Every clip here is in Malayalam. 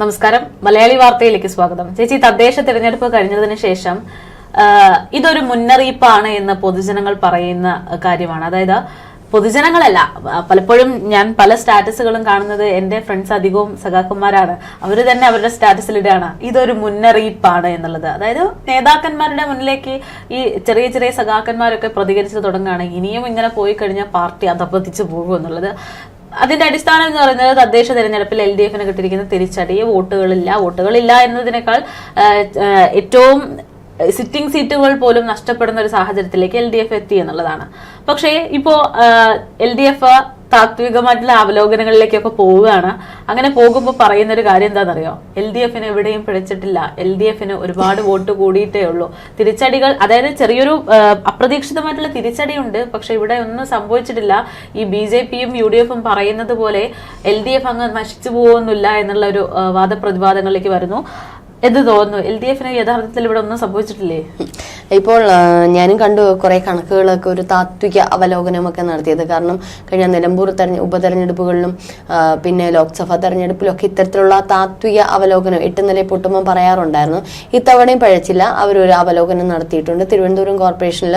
നമസ്കാരം. മലയാളി വാർത്തയിലേക്ക് സ്വാഗതം. ചേച്ചി തദ്ദേശ തിരഞ്ഞെടുപ്പ് കഴിഞ്ഞതിന് ശേഷം ഇതൊരു മുന്നറിയിപ്പാണ് എന്ന് പൊതുജനങ്ങൾ പറയുന്ന കാര്യമാണ്. അതായത് പൊതുജനങ്ങളല്ല പലപ്പോഴും ഞാൻ പല സ്റ്റാറ്റസുകളും കാണുന്നത് എന്റെ ഫ്രണ്ട്സ് അധികവും സഖാക്കന്മാരാണ്. അവർ തന്നെ അവരുടെ സ്റ്റാറ്റസിൽ സ്റ്റാറ്റസിലിടാണ് ഇതൊരു മുന്നറിയിപ്പാണ് എന്നുള്ളത്. അതായത് നേതാക്കന്മാരുടെ മുന്നിലേക്ക് ഈ ചെറിയ ചെറിയ സഖാക്കന്മാരൊക്കെ പ്രതികരിച്ചു തുടങ്ങുകയാണ്. ഇനിയും ഇങ്ങനെ പോയി കഴിഞ്ഞാൽ പാർട്ടി അധപ്പതിച്ചു പോകും എന്നുള്ളത് അതിന്റെ അടിസ്ഥാനം എന്ന് പറയുന്നത് തദ്ദേശ തെരഞ്ഞെടുപ്പിൽ എൽ ഡി എഫിന് കിട്ടിയിരിക്കുന്ന തിരിച്ചടി വോട്ടുകളില്ല. വോട്ടുകളില്ല എന്നതിനേക്കാൾ ഏറ്റവും സിറ്റിംഗ് സീറ്റുകൾ പോലും നഷ്ടപ്പെടുന്ന ഒരു സാഹചര്യത്തിലേക്ക് എൽ ഡി എഫ് എത്തി എന്നുള്ളതാണ്. പക്ഷേ ഇപ്പോ എൽ ഡി എഫ് താത്വികമായിട്ടുള്ള അവലോകനങ്ങളിലേക്കൊക്കെ പോവുകയാണ്. അങ്ങനെ പോകുമ്പോൾ പറയുന്ന ഒരു കാര്യം എന്താണെന്നറിയോ? എൽ ഡി എഫിന് എവിടെയും പിഴച്ചിട്ടില്ല. എൽ ഡി എഫിന് ഒരുപാട് വോട്ട് കൂടിയിട്ടേ ഉള്ളൂ. തിരിച്ചടികൾ അതായത് ചെറിയൊരു അപ്രതീക്ഷിതമായിട്ടുള്ള തിരിച്ചടിയുണ്ട്. പക്ഷെ ഇവിടെ ഒന്നും സംഭവിച്ചിട്ടില്ല. ഈ ബി ജെ പിയും യു ഡി എഫും പറയുന്നത് പോലെ എൽ ഡി എഫ് അങ്ങ് നശിച്ചു പോകുന്നില്ല എന്നുള്ള ഒരു വാദപ്രതിവാദങ്ങളിലേക്ക് വരുന്നു. എന്ത് തോന്നുന്നു. എൽ ഡി എഫിന് യഥാർത്ഥത്തിൽ ഇവിടെ ഒന്നും സംഭവിച്ചിട്ടില്ലേ? ഇപ്പോൾ ഞാനും കണ്ടു കുറെ കണക്കുകളൊക്കെ ഒരു താത്വിക അവലോകനമൊക്കെ നടത്തിയത്. കാരണം കഴിഞ്ഞ നിലമ്പൂർ തെരഞ്ഞ ഉപതെരഞ്ഞെടുപ്പുകളിലും പിന്നെ ലോക്സഭാ തെരഞ്ഞെടുപ്പിലൊക്കെ ഇത്തരത്തിലുള്ള താത്വിക അവലോകനം എട്ട് നില പൊട്ടുമ്പോൾ പറയാറുണ്ടായിരുന്നു. ഇത്തവണയും പഴച്ചില്ല. അവരൊരു അവലോകനം നടത്തിയിട്ടുണ്ട്. തിരുവനന്തപുരം കോർപ്പറേഷനിൽ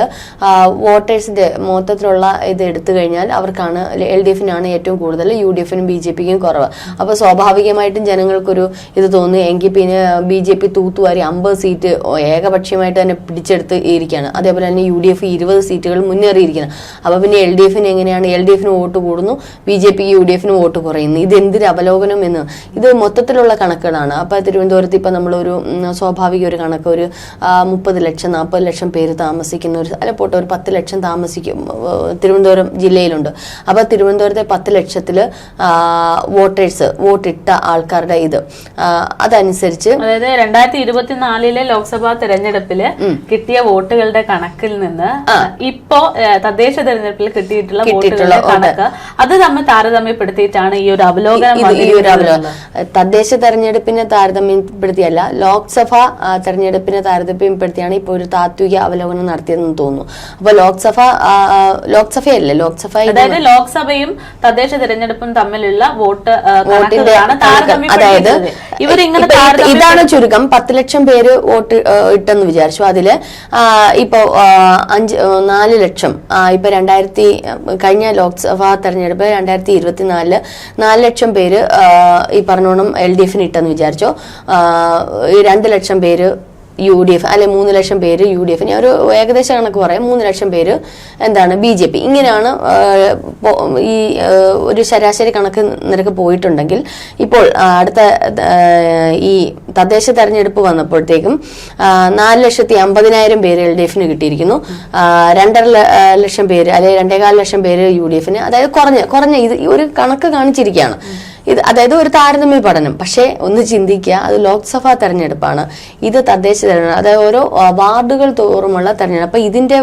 വോട്ടേഴ്സിന്റെ മൊത്തത്തിലുള്ള ഇത് എടുത്തു കഴിഞ്ഞാൽ അവർക്കാണ് എൽ ഡി എഫിനാണ് ഏറ്റവും കൂടുതൽ യു ഡി എഫിനും ബി ജെ പിക്കും കുറവ്. അപ്പോൾ സ്വാഭാവികമായിട്ടും ജനങ്ങൾക്കൊരു ഇത് തോന്നുന്നു. എങ്കിൽ പിന്നെ ബി ജെ പി തൂത്തുവാരി അമ്പത് സീറ്റ് ഏകപക്ഷീയമായിട്ട് തന്നെ പിടിച്ചെടുത്ത് ഇരിക്കുകയാണ്. അതേപോലെ തന്നെ യു ഡി എഫ് ഇരുപത് സീറ്റുകൾ മുന്നേറിയിരിക്കുന്നത് അപ്പോൾ പിന്നെ എൽ ഡി എഫിന് എങ്ങനെയാണ് എൽ ഡി എഫിന് വോട്ട് കൂടുന്നു? ബി ജെ പിക്ക് യു ഡി എഫിന് വോട്ട് കുറയുന്നു. ഇത് എന്തൊരു അവലോകനം എന്ന്? ഇത് മൊത്തത്തിലുള്ള കണക്കുകളാണ്. അപ്പോൾ തിരുവനന്തപുരത്ത് ഇപ്പം നമ്മളൊരു സ്വാഭാവിക ഒരു കണക്ക് ഒരു മുപ്പത് ലക്ഷം നാൽപ്പത് ലക്ഷം പേര് താമസിക്കുന്ന ഒരു അല്ല പോട്ടെ ഒരു പത്ത് ലക്ഷം താമസിക്കും തിരുവനന്തപുരം ജില്ലയിലുണ്ട്. അപ്പോൾ തിരുവനന്തപുരത്തെ പത്ത് ലക്ഷത്തിൽ വോട്ടേഴ്സ് വോട്ടിട്ട ആൾക്കാരുടെ ഇത് അതനുസരിച്ച് അതായത് രണ്ടായിരത്തി ഇരുപത്തിനാലിലെ ലോക്സഭാ തെരഞ്ഞെടുപ്പിൽ കിട്ടിയ വോട്ടുകളുടെ കണക്കിൽ നിന്ന് ഇപ്പോ തദ്ദേശ തെരഞ്ഞെടുപ്പിൽ കിട്ടിയിട്ടുള്ള വോട്ടുകളുടെ കണക്ക് അത് തമ്മിൽ താരതമ്യപ്പെടുത്തിയിട്ടാണ് ഈ ഒരു അവലോകനം. തദ്ദേശ തെരഞ്ഞെടുപ്പിനെ താരതമ്യപ്പെടുത്തിയല്ല ലോക്സഭ തെരഞ്ഞെടുപ്പിനെ താരതമ്യപ്പെടുത്തിയാണ് ഇപ്പോൾ ഒരു താത്വിക അവലോകനം നടത്തിയതെന്ന് തോന്നുന്നു. അപ്പൊ ലോക്സഭ ലോക്സഭയല്ലേ? ലോക്സഭ അതായത് ലോക്സഭയും തദ്ദേശ തെരഞ്ഞെടുപ്പും തമ്മിലുള്ള വോട്ട് കണക്കുകളാണ് താരതമ്യം അതായത് ഇവരിങ്ങനെ ഇപ്പൊ ഇതാണ് ചുരുക്കം പത്ത് ലക്ഷം പേര് വോട്ട് ഇട്ടെന്ന് വിചാരിച്ചു. അതിൽ ഇപ്പോൾ അഞ്ച് നാല് ലക്ഷം ഇപ്പോൾ ഇപ്പൊ രണ്ടായിരത്തി കഴിഞ്ഞ ലോക്സഭാ തെരഞ്ഞെടുപ്പ് രണ്ടായിരത്തി ഇരുപത്തിനാലിൽ നാല് ലക്ഷം പേര് ഈ പറഞ്ഞോണം എൽ ഡി എഫിന് ഇട്ടെന്ന് വിചാരിച്ചോ. രണ്ട് ലക്ഷം പേര് യു ഡി എഫ് അല്ലെ മൂന്ന് ലക്ഷം പേര് യു ഡി എഫ് ഞാൻ ഒരു ഏകദേശ കണക്ക് പറയാം. മൂന്ന് ലക്ഷം പേര് എന്താണ് ബി ജെ പി. ഇങ്ങനെയാണ് ഈ ഒരു ശരാശരി കണക്ക് നിരക്ക് പോയിട്ടുണ്ടെങ്കിൽ ഇപ്പോൾ അടുത്ത ഈ തദ്ദേശ തെരഞ്ഞെടുപ്പ് വന്നപ്പോഴത്തേക്കും നാല് ലക്ഷത്തി അമ്പതിനായിരം പേര് എൽ ഡി എഫിന് കിട്ടിയിരിക്കുന്നു. രണ്ടര ലക്ഷം പേര് അല്ലെങ്കിൽ രണ്ടേകാൽ ലക്ഷം പേര് യു ഡി എഫിന്. അതായത് കുറഞ്ഞ കുറഞ്ഞ ഇത് ഒരു കണക്ക് കാണിച്ചിരിക്കുകയാണ്. ഇത് അതായത് ഒരു താരതമ്യ പഠനം. പക്ഷേ ഒന്ന് ചിന്തിക്കുക അത് ലോക്സഭാ തെരഞ്ഞെടുപ്പാണ്. ഇത് തദ്ദേശ തെരഞ്ഞെടുപ്പ് അതായത് ഓരോ വാർഡുകൾ തോറുമുള്ള തെരഞ്ഞെടുപ്പ്. അപ്പോൾ ഇതിന്റെ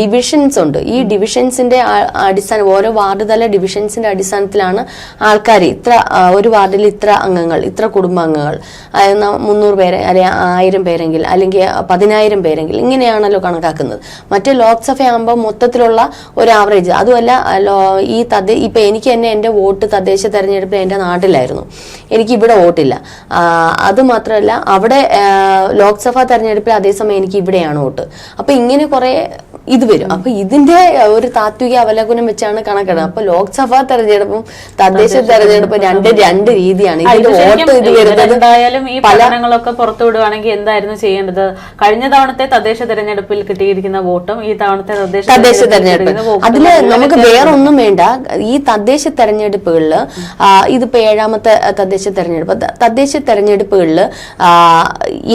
ഡിവിഷൻസ് ഉണ്ട്. ഈ ഡിവിഷൻസിന്റെ അടിസ്ഥാന ഓരോ വാർഡ് തല ഡിവിഷൻസിന്റെ അടിസ്ഥാനത്തിലാണ് ആൾക്കാർ ഇത്ര ഒരു വാർഡിൽ ഇത്ര അംഗങ്ങൾ ഇത്ര കുടുംബാംഗങ്ങൾ അതായത് മുന്നൂറ് പേരെ അല്ലെങ്കിൽ ആയിരം പേരെങ്കിൽ അല്ലെങ്കിൽ പതിനായിരം പേരെങ്കിൽ ഇങ്ങനെയാണല്ലോ കണക്കാക്കുന്നത്. മറ്റേ ലോക്സഭയാകുമ്പോൾ മൊത്തത്തിലുള്ള ഒരു ആവറേജ് അതുമല്ല ഈ തദ്ദേ ഇപ്പൊ എനിക്ക് തന്നെ എന്റെ വോട്ട് തദ്ദേശ തെരഞ്ഞെടുപ്പ് എന്റെ നാട്ടിലായിരുന്നു. എനിക്ക് ഇവിടെ വോട്ടില്ല. അതുമാത്രമല്ല അത് മാത്രമല്ല അവിടെ ലോക്സഭാ തെരഞ്ഞെടുപ്പിൽ അതേസമയം എനിക്ക് ഇവിടെയാണ് വോട്ട്. അപ്പോൾ ഇങ്ങനെ കുറെ ഇത് വരും. അപ്പൊ ഇതിന്റെ ഒരു താത്വിക അവലോകനം വെച്ചാണ് കണക്കിടുന്നത് അപ്പൊ ലോക്സഭാ തെരഞ്ഞെടുപ്പും തദ്ദേശ തെരഞ്ഞെടുപ്പും രണ്ട് രണ്ട് രീതിയാണ്. പലങ്ങളൊക്കെ ഇത് ഇതിന്റെ വോട്ട് ഇത് വരുന്നത് എന്തായാലും ഈ പല പഠനങ്ങളൊക്കെ പുറത്തു വിടുവാണെങ്കിൽ എന്തായിരുന്നു ചെയ്യേണ്ടത്? കഴിഞ്ഞ തവണത്തെ തദ്ദേശ തെരഞ്ഞെടുപ്പിൽ കിട്ടിയിരിക്കുന്ന വോട്ടും ഈ തവണത്തെ തദ്ദേശ തെരഞ്ഞെടുപ്പ്. അതിൽ നമുക്ക് വേറെ ഒന്നും വേണ്ട. ഈ തദ്ദേശ തെരഞ്ഞെടുപ്പുകളിൽ ഇതിപ്പോ ഏഴാമത്തെ തദ്ദേശ തെരഞ്ഞെടുപ്പ്. തദ്ദേശ തെരഞ്ഞെടുപ്പുകളിൽ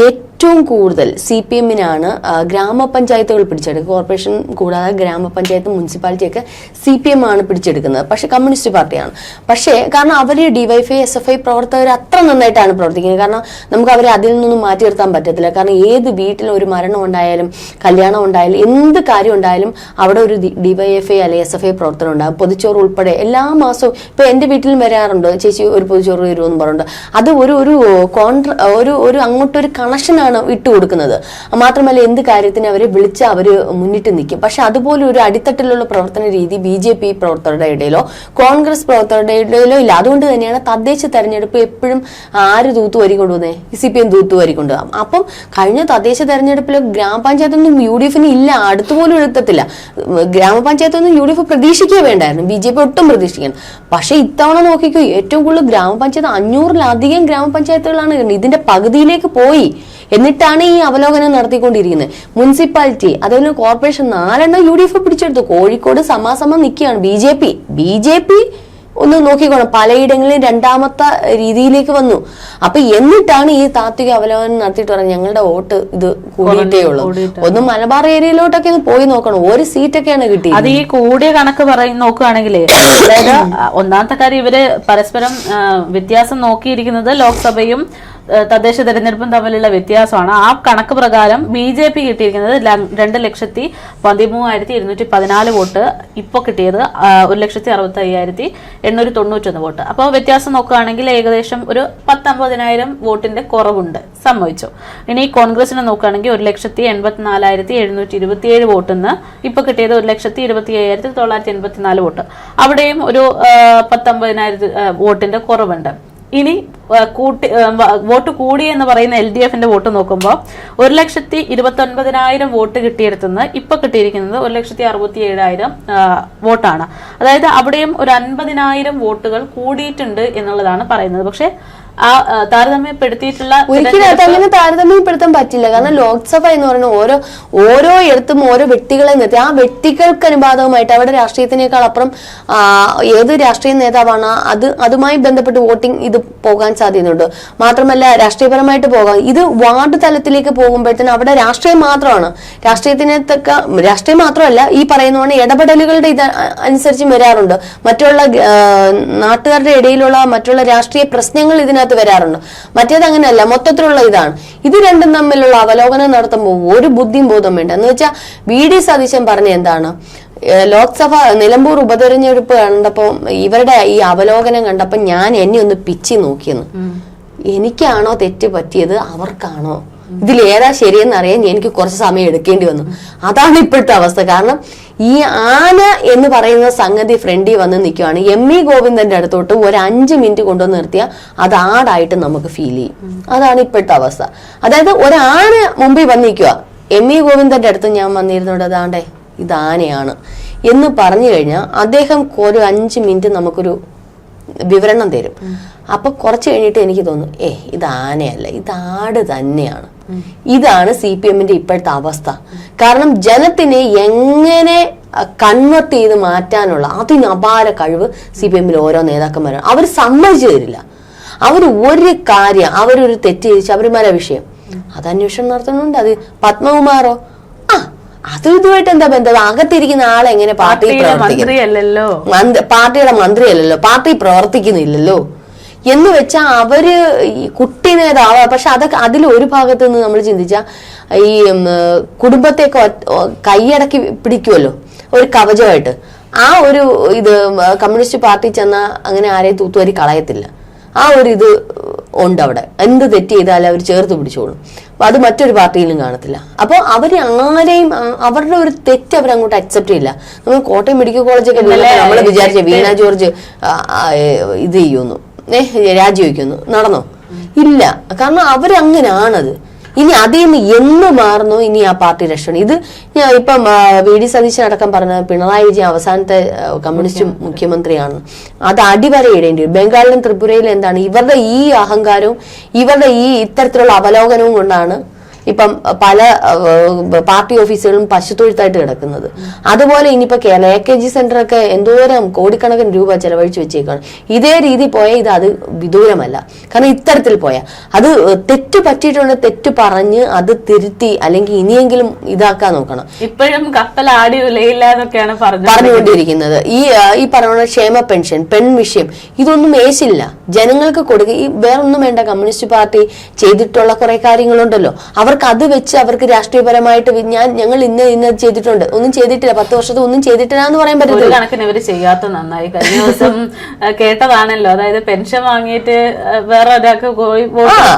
ഏറ്റവും കൂടുതൽ സി പി എമ്മിനാണ് ഗ്രാമപഞ്ചായത്തുകൾ പിടിച്ചെടുക്കുക. കോർപ്പറേഷൻ കൂടാതെ ഗ്രാമപഞ്ചായത്ത് മുനിസിപ്പാലിറ്റിയൊക്കെ സി പി എം ആണ് പിടിച്ചെടുക്കുന്നത്. പക്ഷെ കമ്മ്യൂണിസ്റ്റ് പാർട്ടിയാണ്. പക്ഷേ കാരണം അവർ ഡിവൈഫൈ എസ് എഫ് ഐ പ്രവർത്തകർ അത്ര നന്നായിട്ടാണ് പ്രവർത്തിക്കുന്നത്. കാരണം നമുക്ക് അവരെ അതിൽ നിന്നും മാറ്റി നിർത്താൻ പറ്റത്തില്ല. കാരണം ഏത് വീട്ടിൽ ഒരു മരണം ഉണ്ടായാലും കല്യാണം ഉണ്ടായാലും എന്ത് കാര്യം ഉണ്ടായാലും അവിടെ ഒരു ഡിവൈഎഫ്ഐ അല്ലെങ്കിൽ എസ് എഫ് ഐ പ്രവർത്തനം ഉണ്ടാകും പൊതിച്ചോറ് ഉൾപ്പെടെ എല്ലാ മാസവും ഇപ്പൊ എന്റെ വീട്ടിലും വരാറുണ്ട്. ചേച്ചി ഒരു പൊതിച്ചോറ് വരുമെന്ന് പറഞ്ഞിട്ടുണ്ട് അത് ഒരു ഒരു കോൺട്ര ഒരു ഒരു അങ്ങോട്ടൊരു കണക്ഷനാണ് തന്നെയാണ് ഇട്ടുകൊടുക്കുന്നത്. മാത്രമല്ല എന്ത് കാര്യത്തിന് അവരെ വിളിച്ച് അവർ മുന്നിട്ട് നിൽക്കും. പക്ഷെ അതുപോലെ ഒരു അടിത്തട്ടിലുള്ള പ്രവർത്തന രീതി ബി ജെ പി പ്രവർത്തകരുടെ ഇടയിലോ കോൺഗ്രസ് പ്രവർത്തകരുടെ ഇടയിലോ ഇല്ല. അതുകൊണ്ട് തന്നെയാണ് തദ്ദേശ തെരഞ്ഞെടുപ്പ് എപ്പോഴും ആര് തൂത്തുവരി കൊണ്ടുവന്നേ സി പി എം തൂത്തുവരി കൊണ്ടുപോകാം അപ്പം കഴിഞ്ഞ തദ്ദേശ തെരഞ്ഞെടുപ്പിൽ ഗ്രാമപഞ്ചായത്തൊന്നും യു ഡി എഫിന് ഇല്ല. അടുത്തുപോലും എത്തത്തില്ല ഗ്രാമപഞ്ചായത്തൊന്നും യു ഡി എഫ് പ്രതീക്ഷിക്കുക വേണ്ടായിരുന്നു. ബി ജെ പി ഒട്ടും പ്രതീക്ഷിക്കണം പക്ഷെ ഇത്തവണ നോക്കിക്കോ ഏറ്റവും കൂടുതൽ ഗ്രാമപഞ്ചായത്ത് അഞ്ഞൂറിലധികം ഗ്രാമപഞ്ചായത്തുകളാണ്. ഇതിന്റെ പകുതിയിലേക്ക് പോയി. എന്നിട്ടാണ് ഈ അവലോകനം നടത്തിക്കൊണ്ടിരിക്കുന്നത്. മുനിസിപ്പാലിറ്റി അതേപോലെ കോർപ്പറേഷൻ നാലെണ്ണം യു ഡി എഫ് പിടിച്ചെടുത്തു. കോഴിക്കോട് സമാസമം നിൽക്കുകയാണ് B J P. B J P ഒന്ന് നോക്കിക്കോണം. പലയിടങ്ങളിലും രണ്ടാമത്തെ രീതിയിലേക്ക് വന്നു. അപ്പൊ എന്നിട്ടാണ് ഈ താത്വിക അവലോകനം നടത്തിയിട്ട് പറഞ്ഞത്. ഞങ്ങളുടെ വോട്ട് ഇത് കൂടിയിട്ടേ ഉള്ളൂ. ഒന്ന് മലബാർ ഏരിയയിലോട്ടൊക്കെ ഒന്ന് പോയി നോക്കണം. ഒരു സീറ്റൊക്കെയാണ് കിട്ടിയത് അത് ഈ കൂടിയ കണക്ക് പറയും നോക്കുകയാണെങ്കിൽ അതായത് ഒന്നാമത്തെ കാര്യം ഇവർ പരസ്പരം വ്യത്യാസം നോക്കിയിരിക്കുന്നത് ലോക്സഭയും തദ്ദേശ തെരഞ്ഞെടുപ്പും തമ്മിലുള്ള വ്യത്യാസമാണ്. ആ കണക്ക് പ്രകാരം ബി ജെ പി കിട്ടിയിരിക്കുന്നത് രണ്ട് ലക്ഷത്തി പതിമൂവായിരത്തി ഇരുന്നൂറ്റി പതിനാല് വോട്ട് ഇപ്പോൾ കിട്ടിയത് ഒരു ലക്ഷത്തി അറുപത്തി അയ്യായിരത്തി എണ്ണൂറ്റി തൊണ്ണൂറ്റൊന്ന് വോട്ട്. അപ്പോൾ വ്യത്യാസം നോക്കുകയാണെങ്കിൽ ഏകദേശം ഒരു പത്തമ്പതിനായിരം വോട്ടിന്റെ കുറവുണ്ട്. സംഭവിച്ചു ഇനി കോൺഗ്രസിനെ നോക്കുകയാണെങ്കിൽ ഒരു ലക്ഷത്തി എൺപത്തിനാലായിരത്തി എഴുന്നൂറ്റി ഇരുപത്തിയേഴ് വോട്ടിന്ന് ഇപ്പോൾ കിട്ടിയത് ഒരു ലക്ഷത്തി ഇരുപത്തി അയ്യായിരത്തി തൊള്ളായിരത്തി എൺപത്തിനാല് വോട്ട്. അവിടെയും ഒരു പത്തൊമ്പതിനായിരത്തി വോട്ടിന്റെ കുറവുണ്ട്. ഇനി കൂട്ടി വോട്ട് കൂടി എന്ന് പറയുന്ന എൽ ഡി എഫിന്റെ വോട്ട് നോക്കുമ്പോൾ ഒരു ലക്ഷത്തി ഇരുപത്തി ഒൻപതിനായിരം വോട്ട് കിട്ടിയെടുത്തുനിന്ന് ഇപ്പൊ കിട്ടിയിരിക്കുന്നത് ഒരു ലക്ഷത്തി അറുപത്തി ഏഴായിരം വോട്ടാണ്. അതായത് അവിടെയും ഒരു അൻപതിനായിരം വോട്ടുകൾ കൂടിയിട്ടുണ്ട് എന്നുള്ളതാണ് പറയുന്നത്. പക്ഷെ ആ താരതമ്യപ്പെടുത്തിയിട്ടുള്ള ഒരിക്കലും അത് അങ്ങനെ താരതമ്യപ്പെടുത്താൻ പറ്റില്ല. കാരണം ലോക്സഭ എന്ന് പറയുന്ന ഓരോ ഓരോ ഇടത്തും ഓരോ വ്യക്തികളെ നിർത്തി. ആ വ്യക്തികൾക്ക് അനുബാധകമായിട്ട് അവിടെ രാഷ്ട്രീയത്തിനേക്കാൾ അപ്പുറം ഏത് രാഷ്ട്രീയ നേതാവാണ് അത് അതുമായി ബന്ധപ്പെട്ട് വോട്ടിംഗ് ഇത് പോകാൻ സാധ്യതയുണ്ട്. മാത്രമല്ല രാഷ്ട്രീയപരമായിട്ട് പോകാം. ഇത് വാർഡ് തലത്തിലേക്ക് പോകുമ്പോഴത്തേനും അവിടെ രാഷ്ട്രീയം മാത്രമാണ്. രാഷ്ട്രീയത്തിനെ തക്ക രാഷ്ട്രീയം മാത്രമല്ല ഈ പറയുന്ന പോലെ ഇടപെടലുകളുടെ ഇത് അനുസരിച്ച് വരാറുണ്ട്. മറ്റുള്ള നാട്ടുകാരുടെ ഇടയിലുള്ള മറ്റുള്ള രാഷ്ട്രീയ പ്രശ്നങ്ങൾ ഇതിനകത്ത് വരാറുണ്ട്. മറ്റേത് അങ്ങനെയല്ല മൊത്തത്തിലുള്ള ഇതാണ്. ഇത് രണ്ടും തമ്മിലുള്ള അവലോകനം നടത്തുമ്പോൾ ഒരു ബുദ്ധിയും ബോധം വേണ്ട. എന്ന് വെച്ചാൽ വി ഡി സതീശൻ പറഞ്ഞ എന്താണ്? ലോക്സഭ നിലമ്പൂർ ഉപതെരഞ്ഞെടുപ്പ് കണ്ടപ്പോ ഇവരുടെ ഈ അവലോകനം കണ്ടപ്പോ ഞാൻ എന്നെ ഒന്ന് പിച്ചി നോക്കിയെന്ന്. എനിക്കാണോ തെറ്റ് പറ്റിയത്? അവർക്കാണോ? ഇതിൽ ഏതാ ശരിയെന്ന് അറിയാൻ എനിക്ക് കുറച്ച് സമയം എടുക്കേണ്ടി വന്നു. അതാണ് ഇപ്പോഴത്തെ അവസ്ഥ. കാരണം ഈ ആന എന്ന് പറയുന്ന സംഗതി ഫ്രണ്ടി വന്ന് നിൽക്കുവാണ്. എം ഇ ഗോവിന്ദന്റെ അടുത്തോട്ട് ഒരു അഞ്ച് മിനിറ്റ് കൊണ്ടുവന്ന് നിർത്തിയാൽ അത് ആടായിട്ട് നമുക്ക് ഫീൽ ചെയ്യും. അതാണ് ഇപ്പോഴത്തെ അവസ്ഥ. അതായത് ഒരാന മുമ്പിൽ വന്ന് നിൽക്കുക എം ഇ ഗോവിന്ദന്റെ അടുത്ത് ഞാൻ വന്നിരുന്നോണ്ട്. അതാണ്ടേ ഇത് ആനയാണ് എന്ന് പറഞ്ഞു കഴിഞ്ഞാൽ അദ്ദേഹം ഒരു അഞ്ച് മിനിറ്റ് നമുക്കൊരു വിവരണം തരും. അപ്പൊ കുറച്ച് കഴിഞ്ഞിട്ട് എനിക്ക് തോന്നും ഏ ഇത് ആനയല്ല ഇത് ആട് തന്നെയാണ്. ഇതാണ് സി പി എമ്മിന്റെ ഇപ്പോഴത്തെ അവസ്ഥ. കാരണം ജനത്തിനെ എങ്ങനെ കൺവെർട്ട് ചെയ്ത് മാറ്റാനുള്ള അതിനപാര കഴിവ് സി പി എമ്മിൽ ഓരോ നേതാക്കന്മാരാണ് അവർ സമ്മതിച്ചു തരില്ല. അവർ ഒരു കാര്യം അവരൊരു തെറ്റ് ചെയ്ത് അവരുമാരെ വിഷയം. അത് അന്വേഷണം നടത്തുന്നുണ്ട്. അത് പത്മകുമാറോ? ആ അത് ഇതുമായിട്ട് എന്താ ബന്ധം? അകത്തിരിക്കുന്ന ആളെങ്ങനെ പാർട്ടി പാർട്ടിയുടെ പ്രവർത്തിക്കും മന്ത്രിയല്ലല്ലോ. മന്ത് പാർട്ടിയുടെ മന്ത്രിയല്ലല്ലോ. പാർട്ടി പ്രവർത്തിക്കുന്നില്ലല്ലോ. എന്ന് വെച്ചാൽ അവർ ഈ കുട്ടി നേതാവ് പക്ഷെ അതൊക്കെ അതിൽ ഒരു ഭാഗത്ത് നിന്ന് നമ്മൾ ചിന്തിച്ചാൽ ഈ കുടുംബത്തെ കുടുംബത്തെയൊക്കെ കൈയടക്കി പിടിക്കുമല്ലോ ഒരു കവചമായിട്ട്. ആ ഒരു ഇത് കമ്മ്യൂണിസ്റ്റ് പാർട്ടി ചെന്ന അങ്ങനെ ആരെയും തൂത്തുവരി കളയത്തില്ല. ആ ഒരു ഇത് ഉണ്ട് അവിടെ. എന്ത് തെറ്റ് ചെയ്താലും അവർ ചേർത്ത് പിടിച്ചോളും. അപ്പൊ അത് മറ്റൊരു പാർട്ടിയിലും കാണത്തില്ല. അപ്പോൾ അവർ ആരെയും അവരുടെ ഒരു തെറ്റ് അവർ അങ്ങോട്ട് അക്സെപ്റ്റ് ചെയ്യില്ല. നമ്മൾ കോട്ടയം മെഡിക്കൽ കോളേജൊക്കെ നമ്മൾ വിചാരിച്ച വീണ ജോർജ് ഇത് ചെയ്യുന്നു. രാജിവെക്കുന്നു. നടന്നോ? ഇല്ല. കാരണം അവരങ്ങനാണത്. ഇനി അതിൽ നിന്ന് എന്ന് മാറുന്നു ഇനി ആ പാർട്ടി രക്ഷണം ഇത് ഞാൻ ഇപ്പം വി ഡി സതീശൻ അടക്കം പറഞ്ഞ പിണറായി വിജയൻ അവസാനത്തെ കമ്മ്യൂണിസ്റ്റ് മുഖ്യമന്ത്രിയാണ്. അത് അടിവരയിടേണ്ടി വരും. ബംഗാളിലും ത്രിപുരയിലും എന്താണ്? ഇവരുടെ ഈ അഹങ്കാരവും ഇവരുടെ ഈ ഇത്തരത്തിലുള്ള അവലോകനവും കൊണ്ടാണ് ഇപ്പം പല പാർട്ടി ഓഫീസുകളും പശുത്തൊഴുത്തായിട്ട് കിടക്കുന്നത്. അതുപോലെ ഇനിയിപ്പോ Kerala A K G centre ഒക്കെ എന്തോരം കോടിക്കണക്കിന് രൂപ ചെലവഴിച്ച് വെച്ചേക്കാണ്. ഇതേ രീതി പോയാൽ ഇത് അത് വിദൂരമല്ല. കാരണം ഇത്തരത്തിൽ പോയാൽ അത് തെറ്റ് പറ്റിയിട്ടുണ്ട് തെറ്റ് പറഞ്ഞ് അത് തിരുത്തി അല്ലെങ്കിൽ ഇനിയെങ്കിലും ഇതാക്കാൻ നോക്കണം. ഇപ്പോഴും കപ്പൽ ആടി ഉലയില്ല എന്നൊക്കെയാണ് പറഞ്ഞു പറഞ്ഞുകൊണ്ടിരിക്കുന്നത്. ഈ ഈ പറഞ്ഞ ക്ഷേമ പെൻഷൻ പെൺ വിഷയം ഇതൊന്നും ഏശില്ല. ജനങ്ങൾക്ക് കൊടുക്കുക ഈ വേറൊന്നും വേണ്ട കമ്മ്യൂണിസ്റ്റ് പാർട്ടി ചെയ്തിട്ടുള്ള കുറെ കാര്യങ്ങളുണ്ടല്ലോ. അവർക്ക് അവർക്ക് അത് വെച്ച് അവർക്ക് രാഷ്ട്രീയപരമായിട്ട് ഞാൻ ഞങ്ങൾ ഇന്ന ഇന്ന ചെയ്തിട്ടുണ്ട്. ഒന്നും ചെയ്തിട്ടില്ല. പത്ത് വർഷത്തെ ഒന്നും ചെയ്തിട്ടില്ല എന്ന് പറയാൻ പറ്റില്ല കണക്കിന് ഇവർ ചെയ്യാത്ത നന്നായി. കഴിഞ്ഞ ദിവസം കേട്ടതാണല്ലോ. അതായത് പെൻഷൻ വാങ്ങിയിട്ട് വേറെ ഒരാൾക്ക് പോയി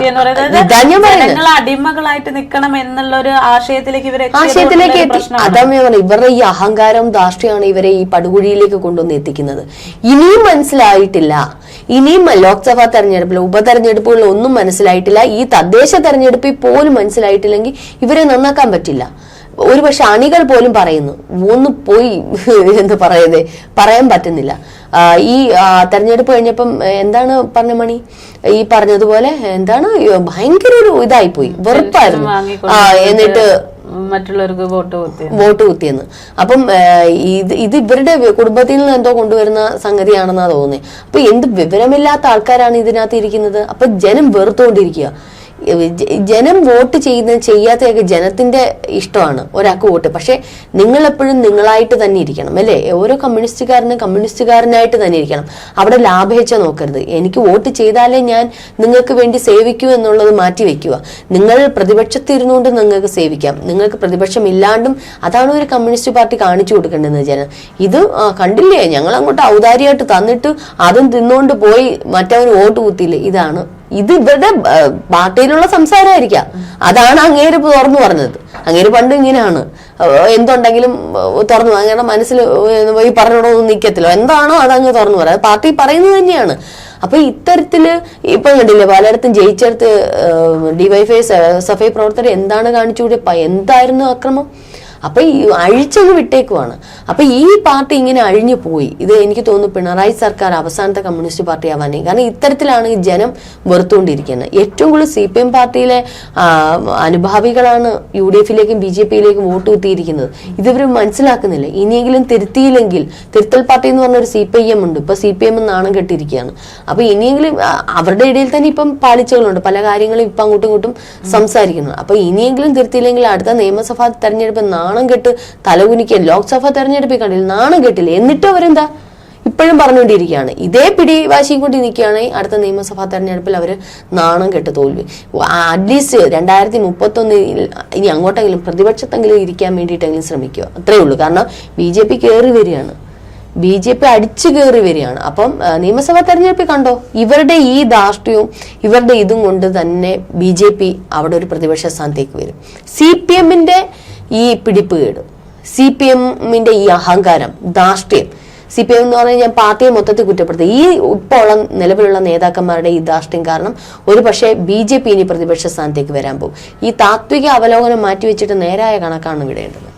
എന്ന് പറയുന്നത് അടിമകളായിട്ട് നിൽക്കണം എന്നുള്ള ഒരു ആശയത്തിലേക്ക് ഇവരെ ആശയത്തിലേക്ക് എത്തി പ്രശ്നമാണ്. അതാ ഞാൻ ഇവരുടെ ഈ അഹങ്കാരം ധാർഷ്ട്യമാണ് ഇവരെ ഈ പടുകുഴിയിലേക്ക് കൊണ്ടുവന്ന് എത്തിക്കുന്നത്. ഇനിയും മനസ്സിലായിട്ടില്ല. ഇനിയും ലോക്സഭാ തെരഞ്ഞെടുപ്പിൽ ഉപതെരഞ്ഞെടുപ്പുകളിൽ ഒന്നും മനസ്സിലായിട്ടില്ല. ഈ തദ്ദേശ തെരഞ്ഞെടുപ്പിൽ പോലും മനസ്സിലായിട്ടില്ലെങ്കിൽ ഇവരെ നന്നാക്കാൻ പറ്റില്ല. ഒരുപക്ഷെ അണികൾ പോലും പറയുന്നു ഒന്ന് പോയി എന്ന് പറയുന്നത് പറയാൻ പറ്റുന്നില്ല. ഈ തെരഞ്ഞെടുപ്പ് കഴിഞ്ഞപ്പം എന്താണ് പറഞ്ഞ മണി? ഈ പറഞ്ഞതുപോലെ എന്താണ് ഭയങ്കര ഒരു ഇതായിപ്പോയി വെറുപ്പായിരുന്നു. ആ എന്നിട്ട് മറ്റുള്ളവർക്ക് വോട്ട് കുത്തി വോട്ട് കുത്തിയെന്ന്. അപ്പം ഇത് ഇത് ഇവരുടെ കുടുംബത്തിൽ നിന്ന് എന്തോ കൊണ്ടുവരുന്ന സംഗതിയാണെന്നാ തോന്നുന്നത് അപ്പൊ എന്ത് വിവരമില്ലാത്ത ആൾക്കാരാണ് ഇതിനകത്ത് ഇരിക്കുന്നത്? അപ്പൊ ജനം വെറുത്തുകൊണ്ടിരിക്കുക ജനം വോട്ട് ചെയ്യുന്ന ചെയ്യാത്തതൊക്കെ ജനത്തിന്റെ ഇഷ്ടമാണ്. ഒരാൾക്ക് വോട്ട്. പക്ഷെ നിങ്ങൾ എപ്പോഴും നിങ്ങളായിട്ട് തന്നെ ഇരിക്കണം അല്ലേ? ഓരോ കമ്മ്യൂണിസ്റ്റുകാരനും കമ്മ്യൂണിസ്റ്റുകാരനായിട്ട് തന്നെ ഇരിക്കണം. അവിടെ ലാഭേച്ഛ നോക്കരുത്. എനിക്ക് വോട്ട് ചെയ്താലേ ഞാൻ നിങ്ങൾക്ക് വേണ്ടി സേവിക്കൂ എന്നുള്ളത് മാറ്റി വെക്കുക. നിങ്ങൾ പ്രതിപക്ഷത്തിരുന്നുകൊണ്ട് നിങ്ങൾക്ക് സേവിക്കാം. നിങ്ങൾക്ക് പ്രതിപക്ഷം ഇല്ലാണ്ടും അതാണ് ഒരു കമ്മ്യൂണിസ്റ്റ് പാർട്ടി കാണിച്ചു കൊടുക്കേണ്ടത് ജനം ഇത് കണ്ടില്ലേ? ഞങ്ങൾ അങ്ങോട്ട് ഔദാര്യമായിട്ട് തന്നിട്ട് അതും തിന്നുകൊണ്ട് പോയി മറ്റവർ വോട്ട് കുത്തിയില്ലേ? ഇതാണ് ഇത് ഇവരുടെ പാർട്ടിയിലുള്ള സംസാരമായിരിക്കാം. അതാണ് അങ്ങേര് തുറന്നു പറഞ്ഞത്. അങ്ങേര് പണ്ട് ഇങ്ങനെയാണ്. എന്തുണ്ടെങ്കിലും തുറന്നു അങ്ങനെ മനസ്സിൽ ഈ പറഞ്ഞോടൊന്നും നിൽക്കത്തില്ല എന്താണോ അതങ്ങ് തുറന്നു പറയാം. പാർട്ടി പറയുന്നത് തന്നെയാണ്. അപ്പൊ ഇത്തരത്തിൽ ഇപ്പൊ കണ്ടില്ലേ പലയിടത്തും ജയിച്ചെടുത്ത് ഡിവൈഫൈ സഫൈ പ്രവർത്തകർ എന്താണ് കാണിച്ചുകൂടി എന്തായിരുന്നു അക്രമം? അപ്പൊ ഈ അഴിച്ചത് വിട്ടേക്കുവാണ്. അപ്പൊ ഈ പാർട്ടി ഇങ്ങനെ അഴിഞ്ഞു പോയി. ഇത് എനിക്ക് തോന്നുന്നു പിണറായി സർക്കാർ അവസാനത്തെ കമ്മ്യൂണിസ്റ്റ് പാർട്ടി ആവാനേ കാരണം ഇത്തരത്തിലാണ് ഈ ജനം വെറുത്തുകൊണ്ടിരിക്കുന്നത്. ഏറ്റവും കൂടുതൽ സി പി എം പാർട്ടിയിലെ അനുഭാവികളാണ് യു ഡി എഫിലേക്കും ബി ജെ പിയിലേക്കും വോട്ട് കുത്തിയിരിക്കുന്നത്. ഇതിവർ മനസ്സിലാക്കുന്നില്ല. ഇനിയെങ്കിലും തിരുത്തിയില്ലെങ്കിൽ തിരുത്തൽ പാർട്ടി എന്ന് പറഞ്ഞ ഒരു സി പി എം ഉണ്ട്. ഇപ്പൊ സി പി എം നാണം കെട്ടിയിരിക്കുകയാണ് അപ്പൊ ഇനിയെങ്കിലും അവരുടെ ഇടയിൽ തന്നെ ഇപ്പം പാളിച്ചകളുണ്ട്. പല കാര്യങ്ങളും ഇപ്പം അങ്ങോട്ടും ഇങ്ങോട്ടും സംസാരിക്കുന്നു അപ്പൊ ഇനിയെങ്കിലും തിരുത്തിയില്ലെങ്കിൽ അടുത്ത നിയമസഭാ തെരഞ്ഞെടുപ്പ് നാണം കെട്ട് തലകുനിക്കുക ലോക്സഭ തെരഞ്ഞെടുപ്പിൽ കണ്ടില്ല. നാണം കെട്ടില്ല. എന്നിട്ട് അവരെന്താ? ഇപ്പോഴും പറഞ്ഞുകൊണ്ടിരിക്കുകയാണ്. ഇതേ പിടി വാശിയും കൊണ്ട് നിൽക്കുകയാണെങ്കിൽ അടുത്ത നിയമസഭാ തെരഞ്ഞെടുപ്പിൽ അവർ നാണം കെട്ട് തോൽവി. അറ്റ്ലീസ്റ്റ് രണ്ടായിരത്തി മുപ്പത്തൊന്നിൽ ഇനി അങ്ങോട്ടെങ്കിലും പ്രതിപക്ഷത്തെങ്കിലും ഇരിക്കാൻ വേണ്ടിയിട്ടെങ്കിലും ശ്രമിക്കുക. അത്രേ ഉള്ളൂ. കാരണം ബി ജെ പി കയറി വരികയാണ്. ബി ജെ പി അടിച്ചു കയറി വരികയാണ്. അപ്പം നിയമസഭാ തെരഞ്ഞെടുപ്പിൽ കണ്ടോ? ഇവരുടെ ഈ ധാർഷ്ട്യവും ഇവരുടെ ഇതും കൊണ്ട് തന്നെ ബി ജെ പി അവിടെ ഒരു പ്രതിപക്ഷ സ്ഥാനത്തേക്ക് വരും. സി പി എമ്മിന്റെ ഈ പിടിപ്പുകേട് സി പി എമ്മിന്റെ ഈ അഹങ്കാരം ധാർഷ്ട്യം സി പി എം എന്ന് പറഞ്ഞാൽ ഞാൻ പാർട്ടിയെ മൊത്തത്തിൽ കുറ്റപ്പെടുത്തി. ഈ ഇപ്പോൾ നിലവിലുള്ള നേതാക്കന്മാരുടെ ഈ ധാർഷ്ട്യം കാരണം ഒരു പക്ഷേ ബി ജെ പി ഇനി പ്രതിപക്ഷ സ്ഥാനത്തേക്ക് വരാൻ പോകും. ഈ താത്വിക അവലോകനം മാറ്റിവെച്ചിട്ട് നേരായ കണക്കാണ് വിടേണ്ടത്